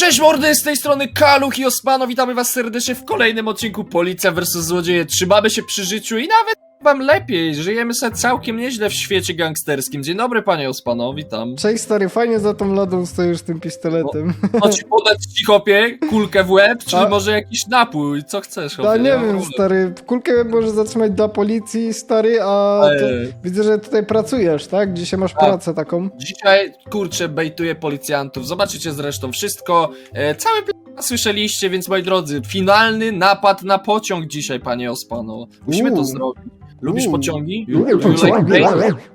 Cześć mordy, z tej strony Kaluch i Osmano, witamy was serdecznie w kolejnym odcinku Policja vs Złodzieje. Trzymamy się przy życiu i nawet wam lepiej, żyjemy sobie całkiem nieźle w świecie gangsterskim. Dzień dobry panie Ospano, witam. Cześć stary, fajnie za tą ladą stoisz z tym pistoletem. Co ci podać ci chopie, kulkę w łeb, czy A- może jakiś napój, co chcesz Ja chopie? nie mam wiem problem. stary, kulkę może zatrzymać dla policji stary, a Ej. widzę, że tutaj pracujesz, tak? Dzisiaj masz Tak. pracę taką. Dzisiaj, kurczę, bejtuję policjantów. Zobaczycie zresztą wszystko. E, cały słyszeliście, więc moi drodzy, finalny napad na pociąg dzisiaj, panie Ospano. Musimy to zrobić. Lubisz pociągi? Lubię pociągi.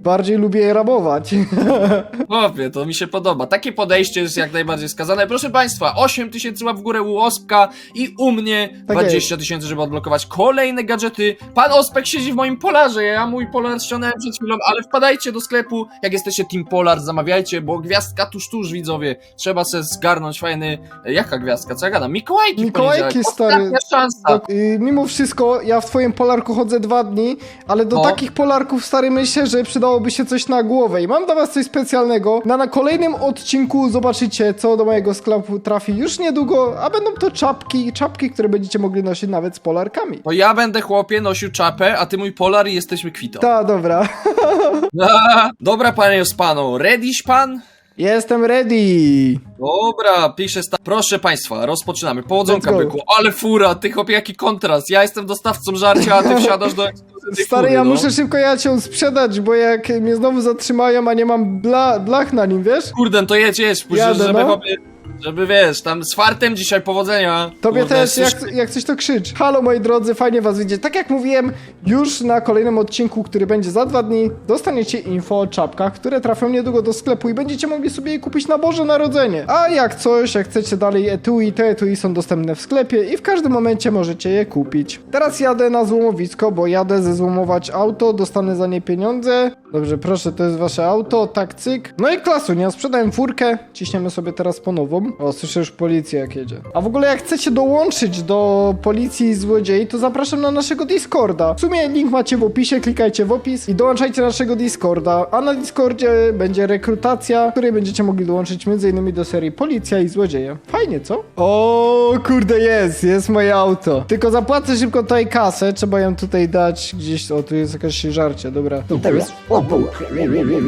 Bardziej lubię je rabować. Chłopie, to mi się podoba. Takie podejście jest jak najbardziej skazane. Proszę Państwa, 8 tysięcy łap w górę u Ospka i u mnie Tak 20 tysięcy, żeby odblokować kolejne gadżety. Pan Ospek siedzi w moim polarze, ja mój polar ściągnąłem przed chwilą, ale wpadajcie do sklepu, jak jesteście Team Polar, zamawiajcie, bo gwiazdka tuż tuż, widzowie. Trzeba sobie zgarnąć fajny... e, Jaka gwiazdka? Co ja gadam? Mikołajki w Mikołajki, poniedziałek. stary. Ostatnia szansa. Y, mimo wszystko, ja w twoim polarku chodzę dwa dni, ale do No. takich polarków stary myślę, że przydałoby się coś na głowę. I mam dla was coś specjalnego. Na, na kolejnym odcinku zobaczycie, co do mojego sklepu trafi już niedługo, a będą to czapki, czapki, które będziecie mogli nosić nawet z polarkami. To ja będę, chłopie, nosił czapę, a ty mój polar i jesteśmy kwito. Ta, dobra. Dobra, panie Ospano, readyś pan? Jestem ready. Dobra, piszę sta... Proszę państwa, rozpoczynamy. Powodzonka, byku. Ale fura, ty chłopie, jaki kontrast. Ja jestem dostawcą żarcia, a ty wsiadasz do Stary, ja no. muszę szybko jechać ją sprzedać, bo jak mnie znowu zatrzymają, a nie mam bla, blach na nim, wiesz? Kurde, to jedź, jedź, później, Jadę, żeby, no. chłopie, żeby wiesz, tam z fartem dzisiaj powodzenia. Tobie Kurde, też, jak, jak coś to krzycz. Halo moi drodzy, fajnie was widzieć. Tak jak mówiłem, już na kolejnym odcinku, który będzie za dwa dni, dostaniecie info o czapkach, które trafią niedługo do sklepu i będziecie mogli sobie je kupić na Boże Narodzenie. A jak coś, jak chcecie dalej etui, te etui są dostępne w sklepie i w każdym momencie możecie je kupić. Teraz jadę na złomowisko, bo jadę zezłomować auto, dostanę za nie pieniądze. Dobrze, proszę, to jest wasze auto, tak cyk. No i klasu, nie? Sprzedałem furkę, ciśniemy sobie teraz po nową. O, słyszę już policję jak jedzie. A w ogóle jak chcecie dołączyć do policji i złodziei, to zapraszam na naszego Discorda. W sumie link macie w opisie, klikajcie w opis i dołączajcie do naszego Discorda. A na Discordzie będzie rekrutacja, w której będziecie mogli dołączyć m.in. do serii Policja i Złodzieje. Fajnie, co? O, kurde, jest, jest moje auto. Tylko zapłacę szybko tutaj kasę, trzeba ją tutaj dać gdzieś, o, tu jest jakieś żarcie, dobra.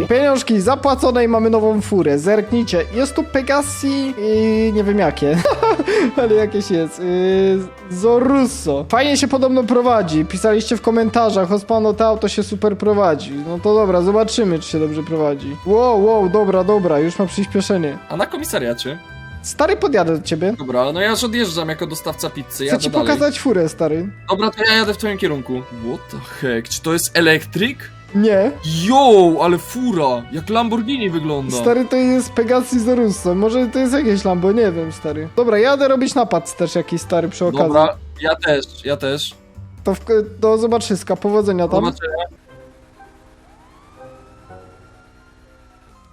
Pieniążki zapłacone i mamy nową furę. Zerknijcie. Jest tu Pegasi i nie wiem jakie. Ale jakieś jest. Yy, Zorusso. Fajnie się podobno prowadzi. Pisaliście w komentarzach. Ospano to auto się super prowadzi. No to dobra, zobaczymy czy się dobrze prowadzi. Wow, wow, dobra, dobra. Już ma przyspieszenie. A na komisariacie? Stary, podjadę do ciebie. Dobra, no ja już odjeżdżam jako dostawca pizzy, Chcę jadę ci dalej. pokazać furę, stary. Dobra, to ja jadę w twoim kierunku. What the heck, czy to jest elektryk? Nie. Yo, ale fura, jak Lamborghini wygląda. Stary, to jest Pegasi Zorusso. Może to jest jakieś Lambo, nie wiem, stary. Dobra, jadę robić napad też jakiś stary przy okazji. Dobra, ja też, ja też. To w, do zobaczyska, powodzenia tam. Zobaczę.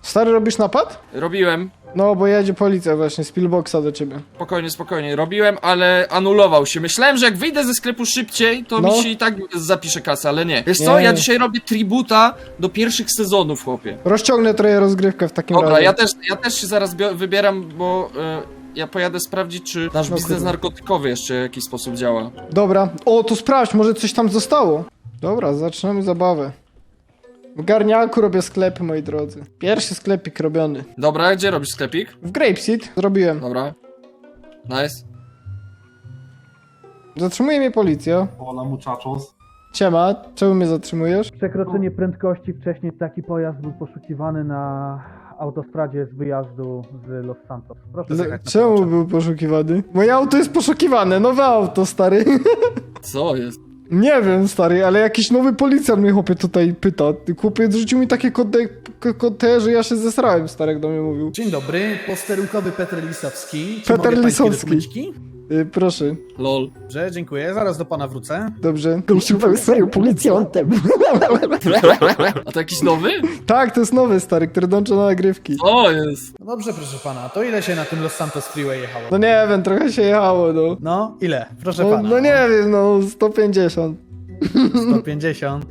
Stary, robisz napad? Robiłem, No, bo jedzie policja właśnie z pillboxa do ciebie. spokojnie, spokojnie, robiłem, ale anulował się. Myślałem, że jak wyjdę ze sklepu szybciej, to No. mi się i tak zapisze kasę, ale nie. Wiesz co, Nie. ja dzisiaj robię tributa do pierwszych sezonów, chłopie. Rozciągnę trochę rozgrywkę w takim Dobra, razie. ja też, ja też się zaraz bio- wybieram, bo e, ja pojadę sprawdzić, czy nasz No biznes kurde. narkotykowy jeszcze w jakiś sposób działa. Dobra. O, to sprawdź, może coś tam zostało. Dobra, zaczynamy zabawę. W garniaku robię sklepy, moi drodzy. Pierwszy sklepik robiony. Dobra, gdzie robisz sklepik? W Grapeseed zrobiłem. Dobra. Nice. Zatrzymuje mnie policja. Hola muchachos. Siema, czemu mnie zatrzymujesz? Przekroczenie prędkości. Wcześniej taki pojazd był poszukiwany na autostradzie z wyjazdu z Los Santos. Proszę na czemu był poszukiwany? Moje auto jest poszukiwane, nowe auto, stary. Co jest? Nie wiem, stary, ale jakiś nowy policjant mnie chłopie tutaj pyta. Chłopiec rzucił mi takie kote, że ja się zesrałem, stary, jak do mnie mówił. Dzień dobry, posterunkowy Petr Lisowski. Czy Petr mogę Lisowski. Y, proszę, Lol. Dobrze, dziękuję, zaraz do pana wrócę. dobrze. Kurwa, serio, policjantem. A to jakiś nowy? Tak, to jest nowy, stary, który dołącza na nagrywki. Co jest? No dobrze, proszę pana, to ile się na tym Los Santos Freeway jechało? No nie wiem, trochę się jechało, no. No, ile? Proszę No, pana. no nie wiem, no 150. 150.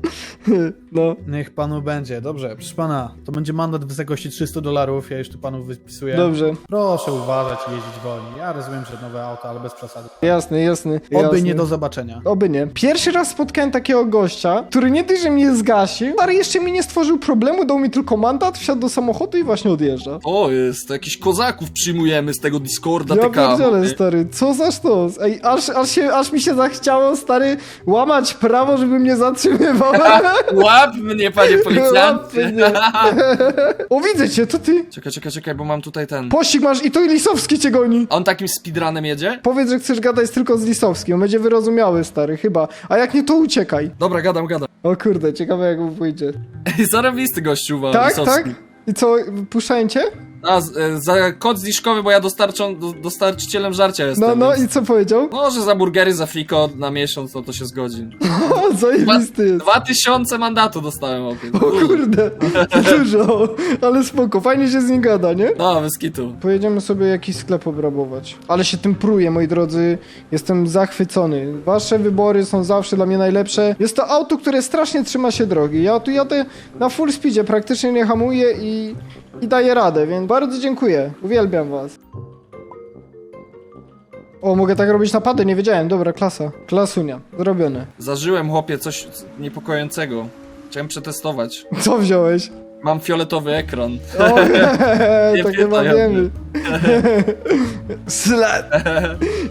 No. Niech panu będzie. Dobrze, proszę pana, to będzie mandat w wysokości 300 dolarów, ja już tu panu wypisuję. Dobrze. Proszę uważać i jeździć wolniej. Ja rozumiem, że nowe auto, ale bez przesady. Jasny, jasny. Oby jasny. nie do zobaczenia. Oby nie. Pierwszy raz spotkałem takiego gościa, który nie dość, że mnie zgasił, ale jeszcze mi nie stworzył problemu, dał mi tylko mandat, wsiadł do samochodu i właśnie odjeżdża. O, jest, to jakichś kozaków przyjmujemy z tego Discorda, Ja TK. pierdzielę, stary, co za sztos? Ej, aż, aż, się, aż mi się zachciało, stary, łamać prawo, żeby mnie zatrzymywał. Łap mnie, panie policjancie. o, widzę cię, to ty. Czekaj, czekaj, czekaj, bo mam tutaj ten... Pościg masz i to i Lisowski cię goni. A on takim speedrunem jedzie? Powiedz, że chcesz gadać tylko z Lisowskim, on będzie wyrozumiały, stary, chyba. A jak nie, to uciekaj. Dobra, gadam, gadam. O kurde, ciekawe jak mu pójdzie. Ej, zarobisty gościu, wam, Tak, Wysocki. tak? I co, puszczają cię? A, z, e, za kod zniżkowy, bo ja dostarczą, do, dostarczycielem żarcia jestem. No, no więc- i co powiedział? No, że za burgery, za free code na miesiąc, no to się zgodzi. O, zajebisty jest. Dwa tysiące mandatu dostałem o tym. O kurde, dużo, ale spoko, fajnie się z nim gada, nie? No, bez kitu. Pojedziemy sobie jakiś sklep obrabować. Ale się tym pruję, moi drodzy. Jestem zachwycony. Wasze wybory są zawsze dla mnie najlepsze. Jest to auto, które strasznie trzyma się drogi. Ja tu jadę na full speedzie, praktycznie nie hamuję i, i daję radę, więc bardzo dziękuję. Uwielbiam was. O, mogę tak robić napady, nie wiedziałem. Dobra, klasa. Klasunia. Zrobione. Zażyłem, chłopie, coś niepokojącego. Chciałem przetestować. Co wziąłeś? Mam fioletowy ekran. O, Nie to chyba wiemy. Slat.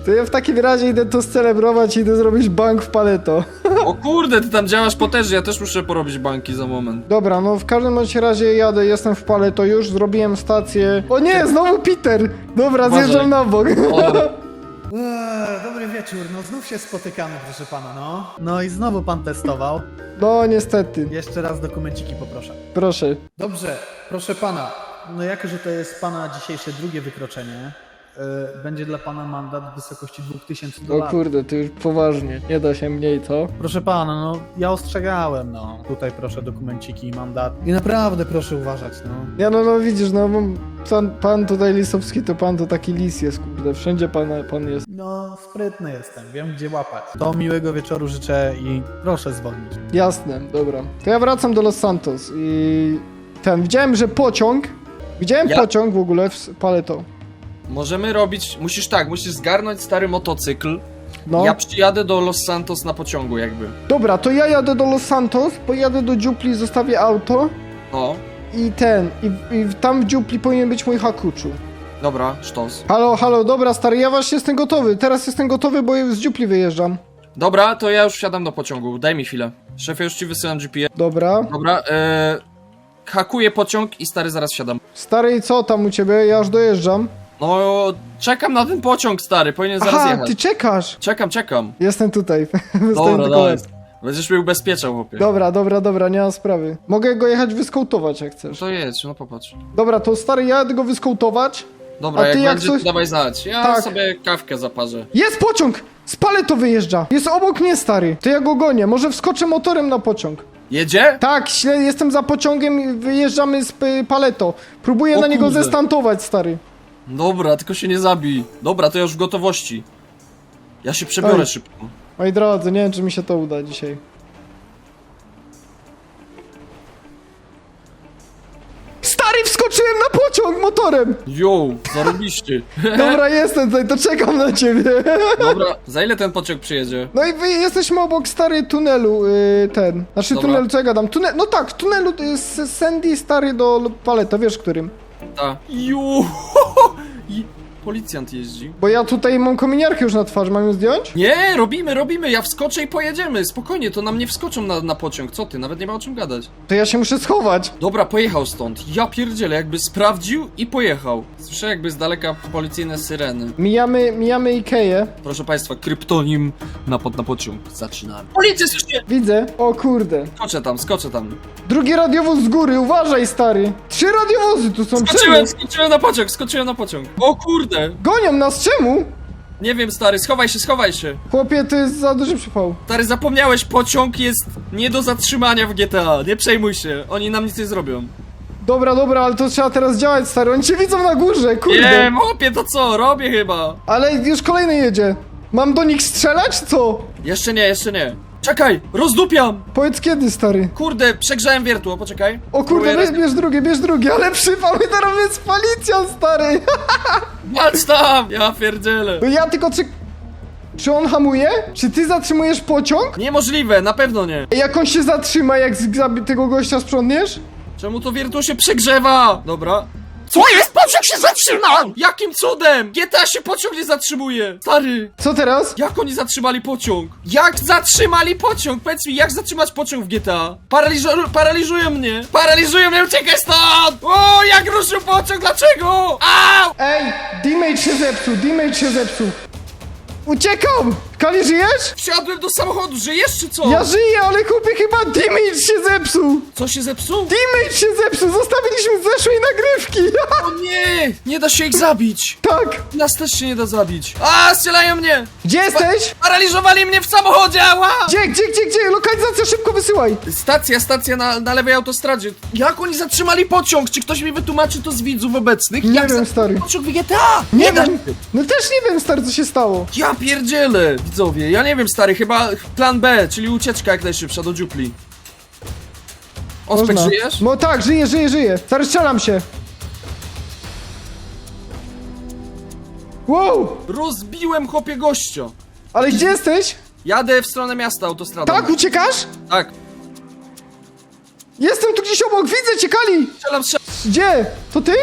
To ja w takim razie idę to scelebrować i idę zrobić bank w paleto. O kurde, ty tam działasz potężnie, ja też muszę porobić banki za moment. Dobra, no w każdym bądź razie jadę, jestem w paleto już, zrobiłem stację. O nie, znowu Peter! Dobra, Uważaj. zjeżdżam na bok. O, Eee, dobry wieczór, no znów się spotykamy, proszę pana, no. No i znowu pan testował. No niestety, Jeszcze raz dokumenciki poproszę. proszę. Dobrze, proszę pana, no jako, że to jest pana dzisiejsze drugie wykroczenie, będzie dla pana mandat w wysokości 2000 O dolarów. kurde, to już poważnie, nie da się mniej, co? Proszę pana, no ja ostrzegałem, no. Tutaj proszę dokumenciki i mandat. I naprawdę proszę uważać, no. Ja no, no widzisz, no bo pan, pan tutaj Lisowski, to pan to taki lis jest, kurde, wszędzie pan, pan jest. No, sprytny jestem, wiem gdzie łapać. To miłego wieczoru życzę i proszę zwolnić. Jasne, dobra. To ja wracam do Los Santos i... Ten, widziałem, że pociąg, widziałem Ja- pociąg w ogóle w paleto. Możemy robić, musisz tak, musisz zgarnąć stary motocykl. No. Ja przyjadę do Los Santos na pociągu jakby. Dobra, to ja jadę do Los Santos, pojadę do Dziupli, zostawię auto No, i ten, i, i tam w Dziupli powinien być mój hakuczu. dobra, sztos. Halo, halo, dobra stary, ja właśnie jestem gotowy, teraz jestem gotowy, bo z Dziupli wyjeżdżam. Dobra, to ja już wsiadam do pociągu, daj mi chwilę. Szefie, już ci wysyłam GPS. Dobra. Dobra, e, hakuję pociąg i stary zaraz wsiadam. Stary, co tam u ciebie? Ja już dojeżdżam. No, czekam na ten pociąg, stary, powinien zaraz Aha, jechać. ty czekasz. Czekam, czekam. Jestem tutaj. Wystoję Dobra, tylko daj. łeb. Będziesz mnie ubezpieczał, chłopie. Dobra, dobra, dobra, nie ma sprawy. Mogę go jechać wyskautować jak No chcesz. to jedź, no popatrz. Dobra, to stary, ja jadę go wyskautować. Dobra, A ty jak, jak będzie, coś- to dawaj znać. Ja Tak. sobie kawkę zaparzę. Jest pociąg! Spalę to wyjeżdża. Jest obok mnie, stary. To ja go gonię. Może wskoczę motorem na pociąg. Jedzie? Tak, śle- jestem za pociągiem i wyjeżdżamy z y, paleto. Próbuję O na niego kurde. zestantować, stary. Dobra, tylko się nie zabij. Dobra, to ja już w gotowości. Ja się przebiorę Oj. szybko. Moi drodzy, nie wiem, czy mi się to uda dzisiaj. Stary, wskoczyłem na pociąg motorem! Yo, zarobiście. Dobra, jestem tutaj, to czekam na ciebie. Dobra, za ile ten pociąg przyjedzie? No i wy jesteśmy obok stary tunelu, y, ten. Znaczy Dobra. tunelu, co ja gadam? Tunel, no tak, tunelu y, z Sandy stary do Paleto, wiesz którym? Ta. Yo. Policjant jeździ. Bo ja tutaj mam kominiarkę już na twarzy, mam ją zdjąć? Nie, robimy, robimy, ja wskoczę i pojedziemy. Spokojnie, to nam nie wskoczą na, na pociąg. Co ty, nawet nie ma o czym gadać. To ja się muszę schować. Dobra, pojechał stąd. Ja pierdzielę, jakby sprawdził i pojechał. Słyszę jakby z daleka policyjne syreny. Mijamy, mijamy Ikeję. Proszę państwa, kryptonim napad na pociąg. Zaczynamy. Policja, słyszcie! Widzę. O kurde. Skoczę tam, skoczę tam. Drugi radiowóz z góry, uważaj stary. Trzy radiowozy tu są, czemu? Skoczyłem, skoczyłem na pociąg, skoczyłem na pociąg. O kurde! Gonią nas, czemu? Nie wiem, stary, schowaj się, schowaj się. Chłopie, to jest za duży przypał. Stary, zapomniałeś, pociąg jest nie do zatrzymania w GTA. Nie przejmuj się, oni nam nic nie zrobią. Dobra, dobra, ale to trzeba teraz działać, stary. Oni cię widzą na górze, kurde. Nie, mopie, to co? Robię chyba. Ale już kolejny jedzie. Mam do nich strzelać, co? Jeszcze nie, jeszcze nie. Czekaj, rozdupiam! Powiedz kiedy, stary. Kurde, przegrzałem wiertło, poczekaj. O kurde, Próbuję bierz, bierz drugie, bierz drugie, ale przypał i teraz jest policjant, stary. Walcz tam! Ja pierdzielę. No ja tylko czy... Czy on hamuje? Czy ty zatrzymujesz pociąg? Niemożliwe, na pewno nie. Jak on się zatrzyma, jak z zabi- tego gościa sprzątniesz? Czemu to wiertło się przegrzewa? Dobra. Co jest? Pociąg się zatrzymał! Jakim cudem? GTA się pociąg nie zatrzymuje! Stary, Co teraz? jak oni zatrzymali pociąg? Jak zatrzymali pociąg? Powiedz mi, jak zatrzymać pociąg w GTA? Paraliżu paraliżują mnie! Paraliżują mnie, uciekaj stąd! O, jak ruszył pociąg, dlaczego? Au! Ej, teammate się zepsuł, teammate się zepsuł. Uciekam! Kali, żyjesz? Wsiadłem do samochodu, żyjesz czy co? Ja żyję, ale kupy chyba teammate się zepsuł! Co się zepsuł? Teammate się zepsuł! Zostawiliśmy z zeszłej nagrywki! O nie! Nie da się ich zabić! tak! Nas też się nie da zabić. A, strzelają mnie! Gdzie jesteś? Paraliżowali mnie w samochodzie, ała! Gdzie, gdzie, gdzie, gdzie? Lokalizacja, szybko wysyłaj! Stacja, stacja na, na lewej autostradzie. Jak oni zatrzymali pociąg? Czy ktoś mi wytłumaczy to z widzów obecnych? Nie Jak wiem, za- stary. Pociąg w GTA! Nie da wiem! No też nie wiem, stary, co się stało. Ja pierdzielę, widzowie. Ja nie wiem, stary, chyba plan B, czyli ucieczka jak najszybsza do dziupli. Ospek, Można. żyjesz? No tak, żyję, żyję, żyję. Stary, strzelam się. Wow! Rozbiłem chłopie gościa. Ale gdzie jesteś? Jadę w stronę miasta autostradą. Tak, uciekasz? Tak. Jestem tu gdzieś obok, widzę cię, Kali! Strzelam, strzelam. Gdzie? To ty?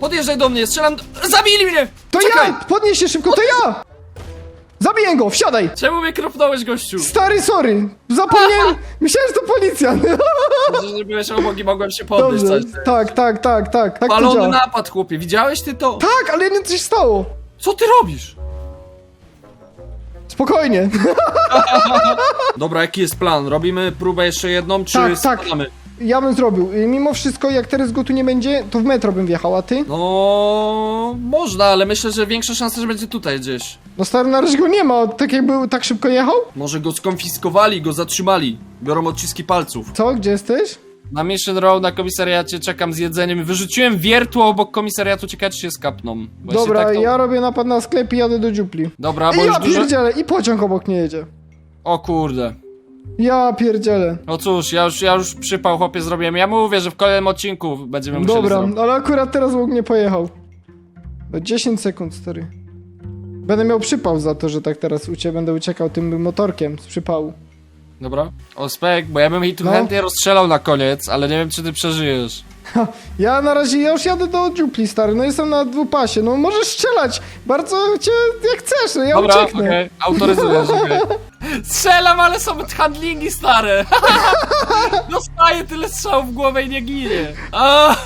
Podjeżdżaj do mnie, strzelam. do- Zabili mnie! To Czekaj. ja! Podnieś się szybko, to ja! Zabiję go, wsiadaj! Czemu mnie kropnąłeś, gościu? Stary, sorry! Zapomniałem! Myślałem, że to policjant! Dobrze, że byłeś obok i mogłem się podnieść. Dobrze, coś. tak, tak, tak, tak. Tak to Palony działa. napad, chłopie. Widziałeś ty to? Tak, ale nie coś stało. Co ty robisz? Spokojnie. Dobra, jaki jest plan? Robimy próbę jeszcze jedną, czy Tak, tak. spadamy? Ja bym zrobił. Y, Mimo wszystko, jak teraz go tu nie będzie, to w metro bym wjechał, a ty? No, można, ale myślę, że większa szansa, że będzie tutaj gdzieś. No stary, na razie go nie ma. Tak jakby tak szybko jechał? Może go skonfiskowali, go zatrzymali. Biorą odciski palców. Co? Gdzie jesteś? Na Mission Row na komisariacie czekam z jedzeniem. Wyrzuciłem wiertło obok komisariatu, ciekawe czy się skapną. Bo jeśli Dobra, tak, to... ja robię napad na sklep i jadę do dziupli. Dobra, bo Ej, już ja dużo... pierdzielę i pociąg obok nie jedzie. O kurde. Ja pierdzielę. No cóż, ja już, ja już przypał chłopie zrobiłem. Ja mówię, że w kolejnym odcinku będziemy musieli Dobra, zrobić. ale akurat teraz łuk nie pojechał. No 10 sekund, stary. Będę miał przypał za to, że tak teraz u ciebie będę uciekał tym motorkiem z przypału. Dobra. Ospek, bo ja bym ich tu No. chętnie rozstrzelał na koniec, ale nie wiem, czy ty przeżyjesz. Ja na razie, ja już jadę do dziupli, stary, no jestem na dwupasie, no możesz strzelać, bardzo cię, jak chcesz, no ja Dobra, ucieknę. okej, autoryzujesz, okej. Strzelam, ale są handlingi stare. Dostaję tyle strzałów w głowę i nie ginie. A,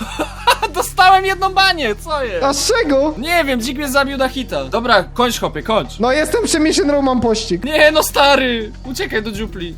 dostałem jedną banię, co jest? A z czego? Nie wiem, dzik mnie zabił na hita. Dobra, kończ chłopie, kończ. No jestem przy Mission Row, mam pościg. Nie no stary, uciekaj do dziupli.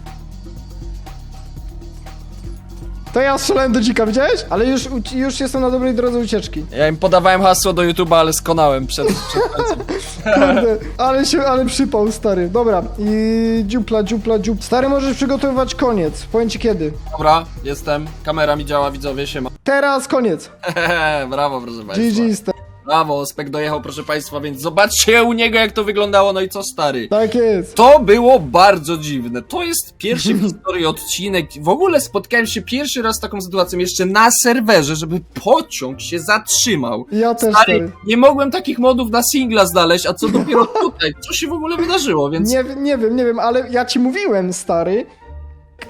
To ja strzelałem do dzika, widziałeś? Ale już, uci- już jestem na dobrej drodze ucieczki. Ja im podawałem hasło do YouTube'a, ale skonałem przed, przed końcem. Kurde, ale się, ale przypał, stary. Dobra, i dziupla, dziupla, dziupla. Stary, możesz przygotowywać koniec. Powiem ci kiedy. Dobra, jestem, kamera mi działa, widzowie, siema. Teraz koniec. Brawo, proszę państwa. GG, stary. Brawo, Ospek dojechał, proszę państwa, więc zobaczcie u niego, jak to wyglądało, no i co stary. Tak jest. To było bardzo dziwne. To jest pierwszy w historii odcinek. W ogóle spotkałem się pierwszy raz z taką sytuacją jeszcze na serwerze, żeby pociąg się zatrzymał. Ja też, Stary, stary. nie mogłem takich modów na singla znaleźć, a co dopiero tutaj? Co się w ogóle wydarzyło, więc... Nie, nie wiem, nie wiem, ale ja ci mówiłem, stary.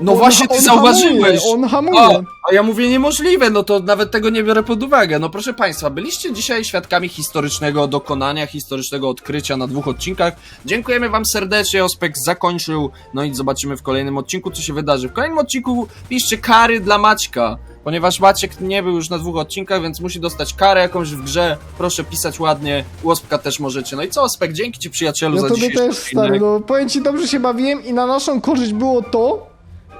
No on- właśnie, ty on zauważyłeś. Hamuje, on hamuje. A, a ja mówię niemożliwe, no to nawet tego nie biorę pod uwagę. No proszę państwa, byliście dzisiaj świadkami historycznego dokonania, historycznego odkrycia na dwóch odcinkach. Dziękujemy wam serdecznie, Ospek zakończył, no i zobaczymy w kolejnym odcinku, co się wydarzy. W kolejnym odcinku piszcie kary dla Maćka, ponieważ Maciek nie był już na dwóch odcinkach, więc musi dostać karę jakąś w grze. Proszę pisać ładnie, u Ospka też możecie. No i co, Ospek, dzięki ci przyjacielu Ja za tobie dzisiejszy też, odcinek. stary, no powiem ci, dobrze się bawiłem i na naszą korzyść było to,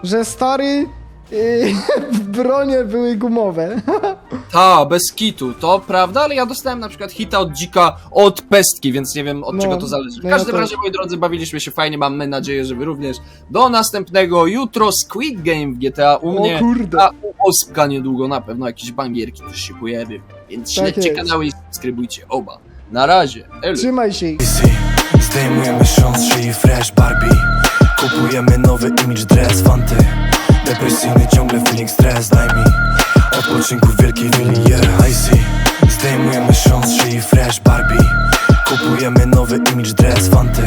że stary... Yy, w bronie były gumowe. Ta, bez kitu, to prawda, ale ja dostałem na przykład hita od dzika od pestki, więc nie wiem od No, czego to zależy. W no ja każdym też. razie, moi drodzy, bawiliśmy się fajnie, mamy nadzieję, że wy również. Do następnego, jutro Squid Game w GTA u mnie, O kurde. a u Ospka niedługo na pewno jakieś bangierki też się pojawią, więc Tak śledźcie jest. kanały i subskrybujcie oba. Na razie, elu. Trzymaj się. Zdejmujemy szyi fresh Barbie Kupujemy nowy image dress, fanty. Depresyjny ciągle feeling stres, daj mi Odpoczynku w wielkiej willi, yeah, I see. Zdejmujemy sząs, szyi fresh Barbie. Kupujemy nowy image dress, fanty